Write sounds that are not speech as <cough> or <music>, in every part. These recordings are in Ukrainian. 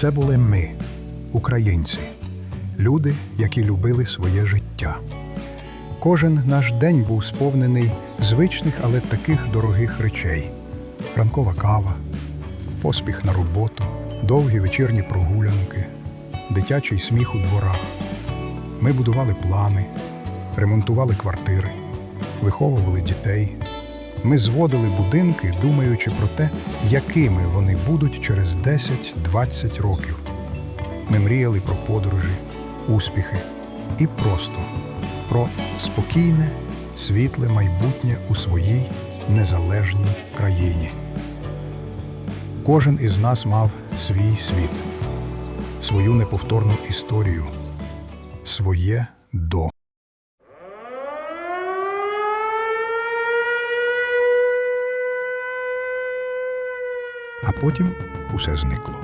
Це були ми, українці, люди, які любили своє життя. Кожен наш день був сповнений звичних, але таких дорогих речей: ранкова кава, поспіх на роботу, довгі вечірні прогулянки, дитячий сміх у дворах. Ми будували плани, ремонтували квартири, виховували дітей. Ми зводили будинки, думаючи про те, якими вони будуть через 10-20 років. Ми мріяли про подорожі, успіхи і просто про спокійне, світле майбутнє у своїй незалежній країні. Кожен із нас мав свій світ, свою неповторну історію, своє до. А потім усе зникло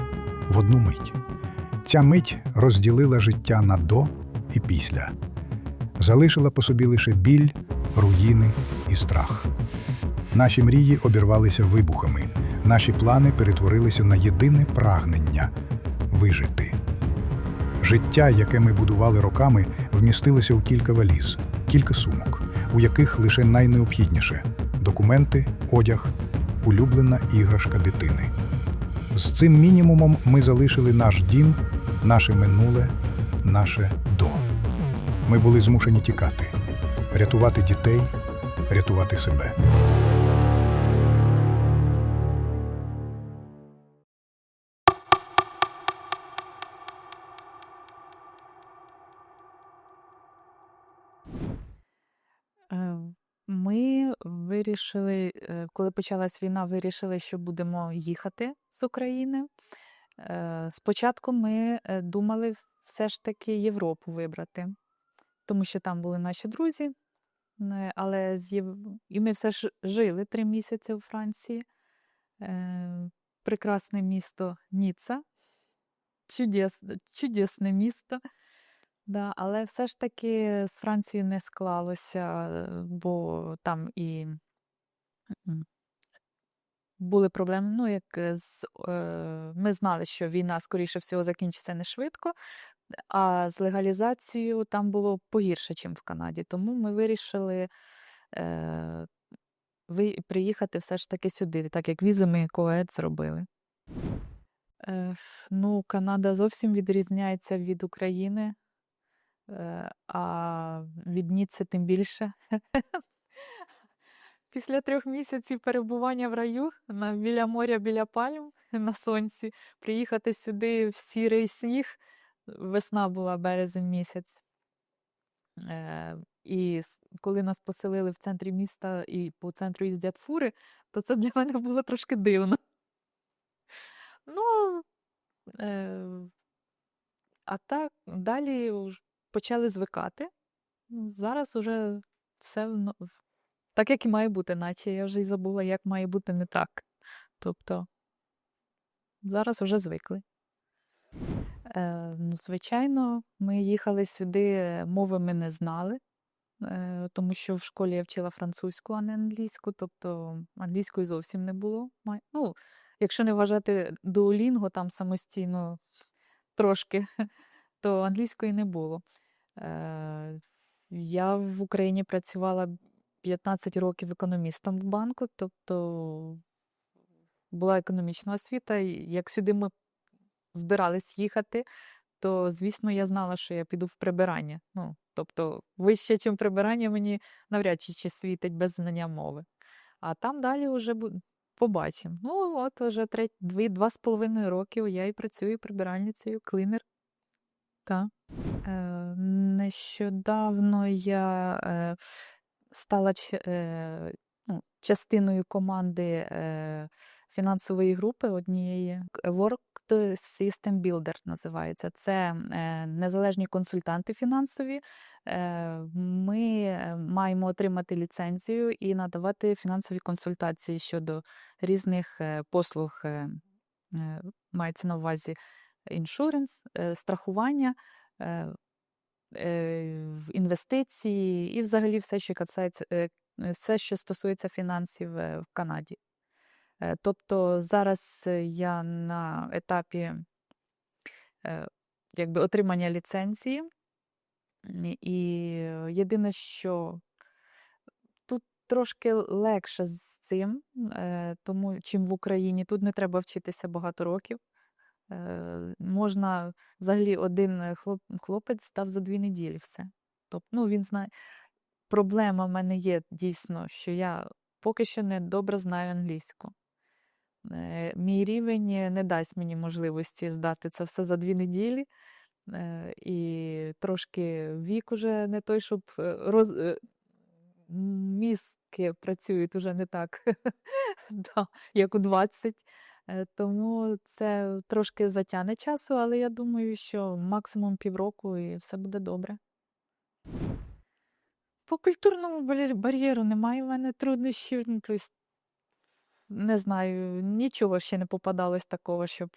в одну мить. Ця мить розділила життя на до і після, залишила по собі лише біль, руїни і страх. Наші мрії обірвалися вибухами, наші плани перетворилися на єдине прагнення вижити. Життя, яке ми будували роками, вмістилося у кілька валіз, кілька сумок, у яких лише найнеобхідніше документи, одяг, улюблена іграшка дитини. З цим мінімумом ми залишили наш дім, наше минуле, наше до. Ми були змушені тікати, рятувати дітей, рятувати себе. Вирішили, е, коли почалась війна, вирішили, що будемо їхати з України. Е, Спочатку ми е, думали все ж таки Європу вибрати, тому що там були наші друзі, але з Єв... і ми все ж жили три місяці у Франції. Прекрасне місто Ніцца. Чудес... Чудесне місто. Да, але все ж таки з Францією не склалося, бо там і були проблеми. Ну, як е, з, е, ми знали, що війна, скоріше всього, закінчиться не швидко, а з легалізацією там було погірше, ніж в Канаді. Тому ми вирішили е, ви, приїхати все ж таки сюди, так як візи ми коед зробили. Е, ну, Канада зовсім відрізняється від України. Е, а від Ніцци тим більше. <laughs> Після трьох місяців перебування в раю на, біля моря, біля пальм <laughs> на сонці, приїхати сюди в сірий сніг. Весна була березень місяць. Е, і коли нас поселили в центрі міста і по центру їздять фури, то це для <laughs> мене було трошки дивно. Ну, е, а так, далі почали звикати. Зараз уже все так, як і має бути, наче я вже й забула, як має бути не так. Тобто зараз вже звикли. Е, ну, звичайно, ми їхали сюди, е, мови ми не знали, е, тому що в школі я вчила французьку, а не англійську, тобто англійської зовсім не було. Ну, якщо не вважати дуолінго там самостійно трошки, <laughs> то англійської не було. Е, Я в Україні працювала 15 років економістом в банку, тобто була економічна освіта. Як сюди ми збирались їхати, то, звісно, я знала, що я піду в прибирання. Ну, тобто, вище, ніж прибирання, мені навряд чи ще світить без знання мови. А там далі вже побачимо. Ну, от вже дві, два з половиною років я і працюю прибиральницею, клинер. Так. Е, нещодавно я е, стала е, ну, частиною команди е, фінансової групи однієї. Work System Builder називається. Це е, незалежні консультанти фінансові. Ми маємо отримати ліцензію і надавати фінансові консультації щодо різних послуг. Мається на увазі іншуренс, страхування, в інвестиції і взагалі все, що касається, е, е, все, що стосується фінансів е, в Канаді. Е, Тобто зараз е, я на етапі е, якби отримання ліцензії. І єдине, що тут трошки легше з цим, е, тому чим в Україні. Тут не треба вчитися багато років. Е, Можна взагалі один е, хлоп, хлопець став за дві неділі все. Тобто, ну, він знає. Проблема в мене є дійсно, що я поки що не добре знаю англійську. Е, Мій рівень не дасть мені можливості здати це все за дві неділі. І трошки вік уже не той, щоб роз... мізки працюють уже не так, <laughs> як у 20. Е, Тому це трошки затягне часу, але я думаю, що максимум півроку і все буде добре. По культурному бар'єру немає в мене труднощів. Тобто, не знаю, нічого ще не попадалось такого, щоб,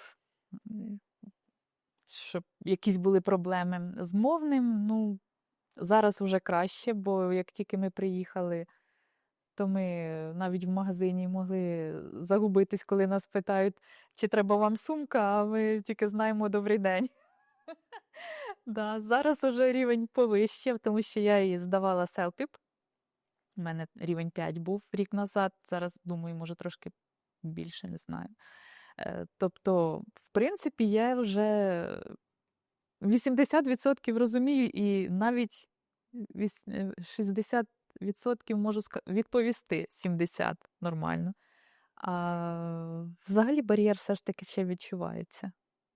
щоб якісь були проблеми з мовним. Ну, зараз вже краще, бо як тільки ми приїхали, то ми е, навіть в магазині могли загубитись, коли нас питають, чи треба вам сумка, а ми тільки знаємо добрий день. <laughs> Зараз уже рівень повище, тому що я її здавала селпіп. У мене рівень 5 був рік назад, зараз, думаю, може трошки більше не знаю. Е, тобто, в принципі, я вже 80% розумію, і навіть 60 відсотків можу відповісти 70 нормально. А Взагалі бар'єр все ж таки ще відчувається.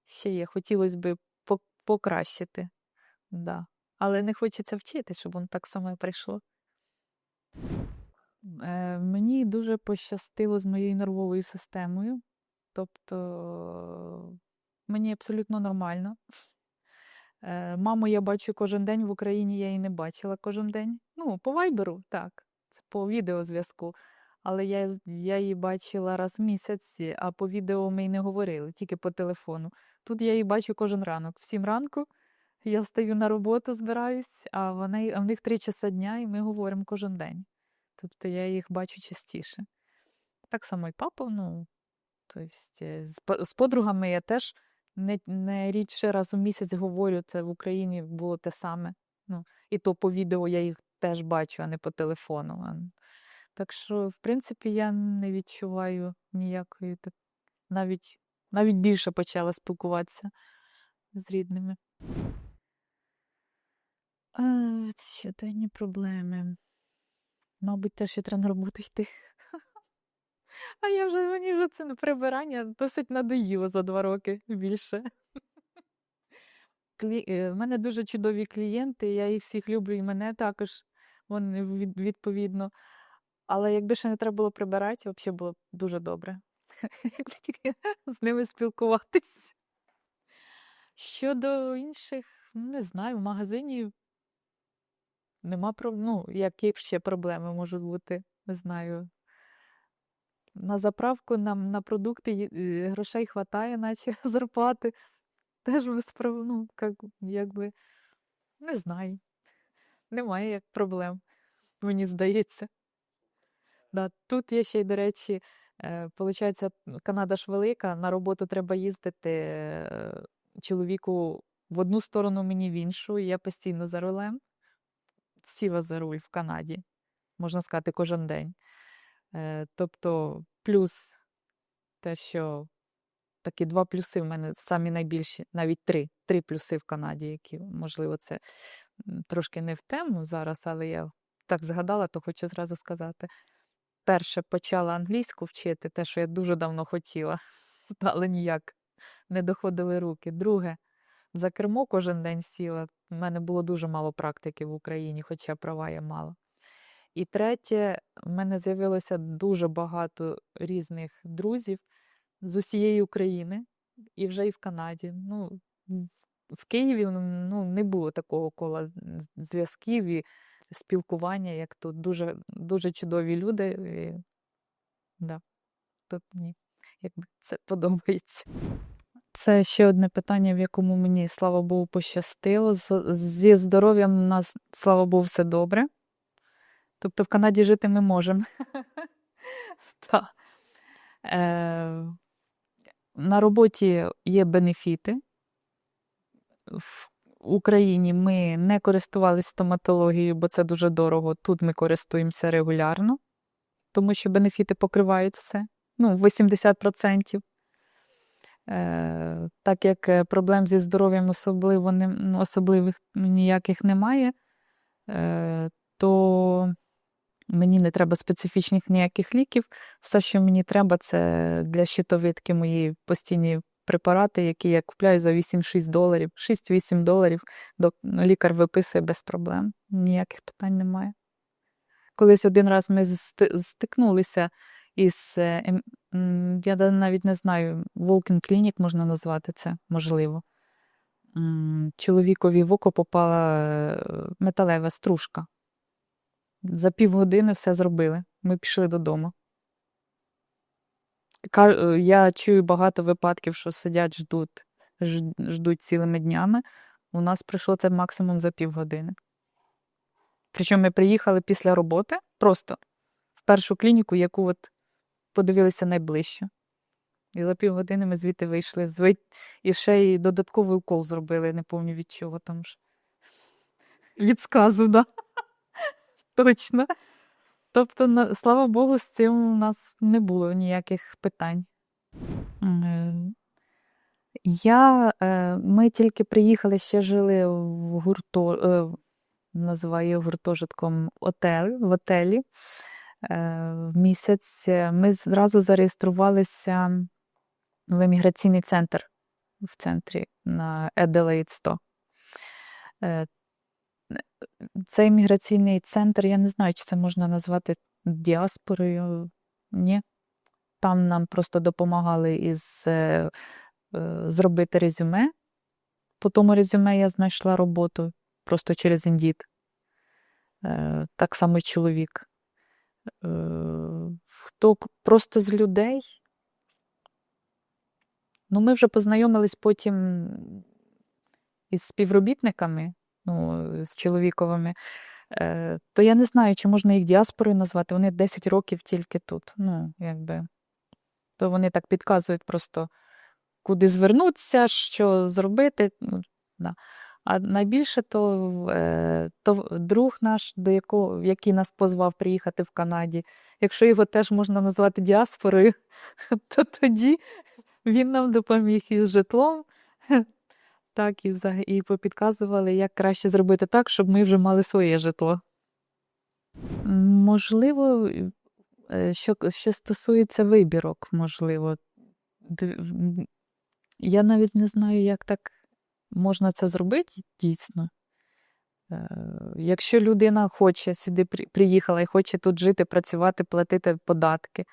Ще є, хотілося б покращити. Да. Але не хочеться вчити, щоб воно так само прийшло. Е, Мені дуже пощастило з моєю нервовою системою. Тобто мені абсолютно нормально. Е, маму я бачу кожен день в Україні, я її не бачила кожен день. Ну, по вайберу, так, це по відеозв'язку. Але я, я її бачила раз в місяць, а по відео ми й не говорили, тільки по телефону. Тут я її бачу кожен ранок. В сім ранку я встаю на роботу, збираюсь, а, вони, а в них три часа дня, і ми говоримо кожен день. Тобто я їх бачу частіше. Так само і папа, ну, тобто, з подругами я теж не, не рідше раз у місяць говорю, це в Україні було те саме. Ну, і то по відео я їх теж бачу, а не по телефону. Так що, в принципі, я не відчуваю ніякої так, навіть, навіть більше почала спілкуватися з рідними. Щоденні проблеми. Мабуть, те, що треба на йти. А я вже мені вже це прибирання досить надоїло за два роки більше. Клі... е, В мене дуже чудові клієнти, я їх всіх люблю, і мене також вони від... відповідно. Але якби ще не треба було прибирати, взагалі було б дуже добре. <laughs> Якби тільки з ними спілкуватись. Щодо інших, не знаю, в магазині нема. Ну, які ще проблеми можуть бути, не знаю. На заправку, на, на продукти е, грошей хватає, наче <laughs> зарплати. Теж без прав... ну, як, якби, не знаю. Немає як проблем, мені здається. Да, тут є ще й, до речі, е, получається, Канада ж велика, на роботу треба їздити е, чоловіку в одну сторону, мені в іншу, і я постійно за рулем. Сіла за руль в Канаді, можна сказати, кожен день. Е, Тобто, плюс те, що такі два плюси в мене самі найбільші, навіть три. Три плюси в Канаді, які, можливо, це трошки не в тему зараз, але я так згадала, то хочу зразу сказати. Перше, почала англійську вчити, те, що я дуже давно хотіла, <laughs> але ніяк не доходили руки. Друге, за кермо кожен день сіла. У мене було дуже мало практики в Україні, хоча права я мала. І третє, в мене з'явилося дуже багато різних друзів з усієї України і вже і в Канаді. Ну, в- Києві ну, не було такого кола зв'язків і спілкування, як тут. Дуже, дуже чудові люди. І, да, тут мені якби це <laughs> подобається. Це ще одне питання, в якому мені, слава Богу, пощастило. Зі здоров'ям у нас, слава Богу, все добре. Тобто в Канаді жити ми можемо. <laughs> Е, на роботі є бенефіти. в Україні ми не користувалися стоматологією, бо це дуже дорого. Тут ми користуємося регулярно, тому що бенефіти покривають все. Ну, 80%. Е, так як е, проблем зі здоров'ям особливо не, ну, особливих ніяких немає, е, то мені не треба специфічних ніяких ліків. Все, що мені треба, це для щитовидки мої постійні препарати, які я купляю за 8-6 доларів, 6-8 доларів. Ну, Лікар виписує без проблем. Ніяких питань немає. Колись один раз ми стикнулися із, е, ем- я навіть не знаю, Walking Clinic можна назвати це, можливо. Чоловікові в око попала е, металева стружка. За півгодини все зробили. Ми пішли додому. Е, Я чую багато випадків, що сидять, ждуть, ждуть цілими днями. У нас прийшло це максимум за півгодини. Причому ми приїхали після роботи просто в першу клініку, яку от подивилися найближче. І за півгодини ми звідти вийшли і ще й додатковий укол зробили, не пам'ятаю від чого там ж. Від сказу, да. Точно. Тобто, слава Богу, з цим у нас не було ніяких питань. Е, Я, е, ми тільки приїхали, ще жили в гурто, е, називаю гуртожитком отель, в отелі. В місяць ми зразу зареєструвалися в еміграційний центр в центрі на Еделейд 100. Цей міграційний центр, я не знаю, чи це можна назвати діаспорою. Ні. Там нам просто допомагали із е, е, зробити резюме. По тому резюме я знайшла роботу просто через Indeed. Е, Так само чоловік. Хто просто з людей. Ну, ми вже познайомились потім із співробітниками, ну, з чоловіковими. Е, То я не знаю, чи можна їх діаспорою назвати. Вони 10 років тільки тут. Ну, якби. То вони так підказують просто, куди звернутися, що зробити. Ну, да. А найбільше то, е, то друг наш, до якого, який нас позвав приїхати в Канаді, якщо його теж можна назвати діаспорою, <laughs> то тоді він нам допоміг із житлом. Так, і, і попідказували, як краще зробити так, щоб ми вже мали своє житло. Можливо, е, що, що стосується вибірок, можливо. Я навіть не знаю, як так можна це зробити дійсно. Е, Якщо людина хоче сюди приїхала і хоче тут жити, працювати, платити податки,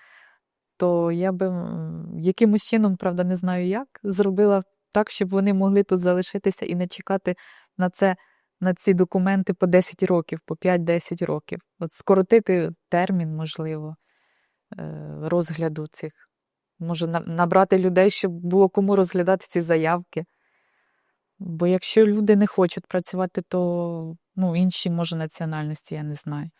то я би якимось чином, правда, не знаю як, зробила так, щоб вони могли тут залишитися і не чекати на це, на ці документи по 10 років, по 5-10 років. От скоротити термін, можливо, е, розгляду цих. Може, набрати людей, щоб було кому розглядати ці заявки. Бо якщо люди не хочуть працювати, то ну, інші, може, національності, я не знаю.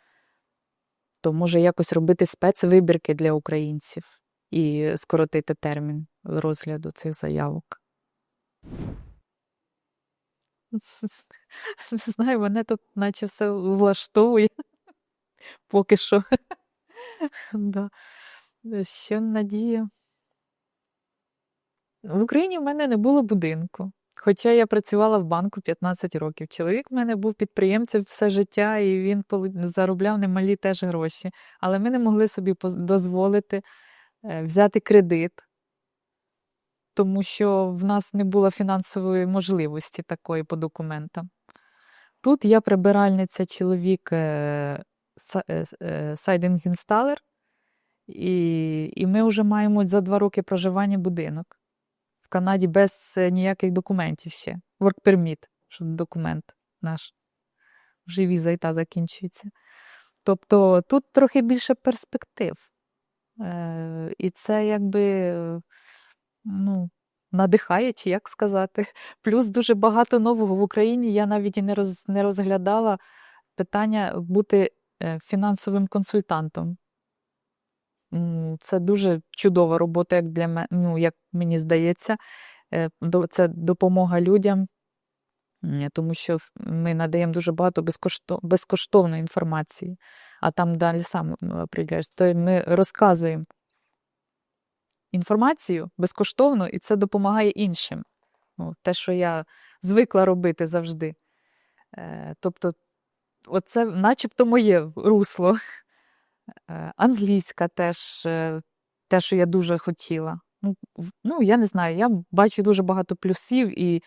То може якось робити спецвибірки для українців і скоротити термін розгляду цих заявок. <laughs> Не знаю, мене тут наче все влаштовує поки що. <laughs> Да. Ще надія. В Україні в мене не було будинку. Хоча я працювала в банку 15 років. Чоловік в мене був підприємцем все життя, і він заробляв немалі теж гроші. Але ми не могли собі дозволити е, взяти кредит, тому що в нас не було фінансової можливості такої по документам. Тут я прибиральниця, чоловік е, са- е, с- е, і, і ми вже маємо за два роки проживання будинок в Канаді без е, ніяких документів ще. Work permit, що документ наш. Вже віза і та закінчується. Тобто тут трохи більше перспектив. І це якби ну, надихає, як сказати. <laughs> Плюс дуже багато нового в Україні. Я навіть і не, роз, не розглядала питання бути е, фінансовим консультантом. Це дуже чудова робота, як для мене, ну, як мені здається. Е, Це допомога людям Тому що ми надаємо дуже багато безкоштовної інформації, а там далі сам определяєш. То ми розказуємо інформацію безкоштовно, і це допомагає іншим. Ну, те, що я звикла робити завжди. Е, тобто, оце начебто моє русло. Е, Англійська теж е, те, що я дуже хотіла. Ну, ну, я не знаю, я бачу дуже багато плюсів і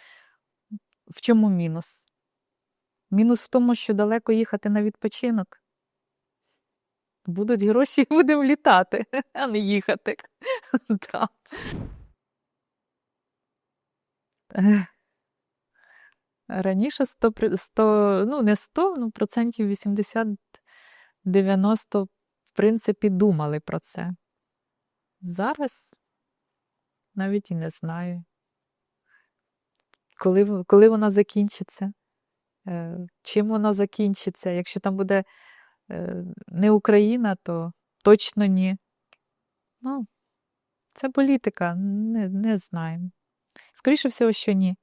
в чому мінус? Мінус в тому, що далеко їхати на відпочинок. Будуть гроші, будемо літати, <laughs> а не їхати. <laughs> Да. Раніше 100, 100, ну не 100, ну процентів 80-90, в принципі, думали про це. Зараз навіть і не знаю. Коли, коли вона закінчиться, е, чим вона закінчиться. Якщо там буде не Україна, то точно ні. Ну, це політика, не, не знаємо. Скоріше всього, що ні.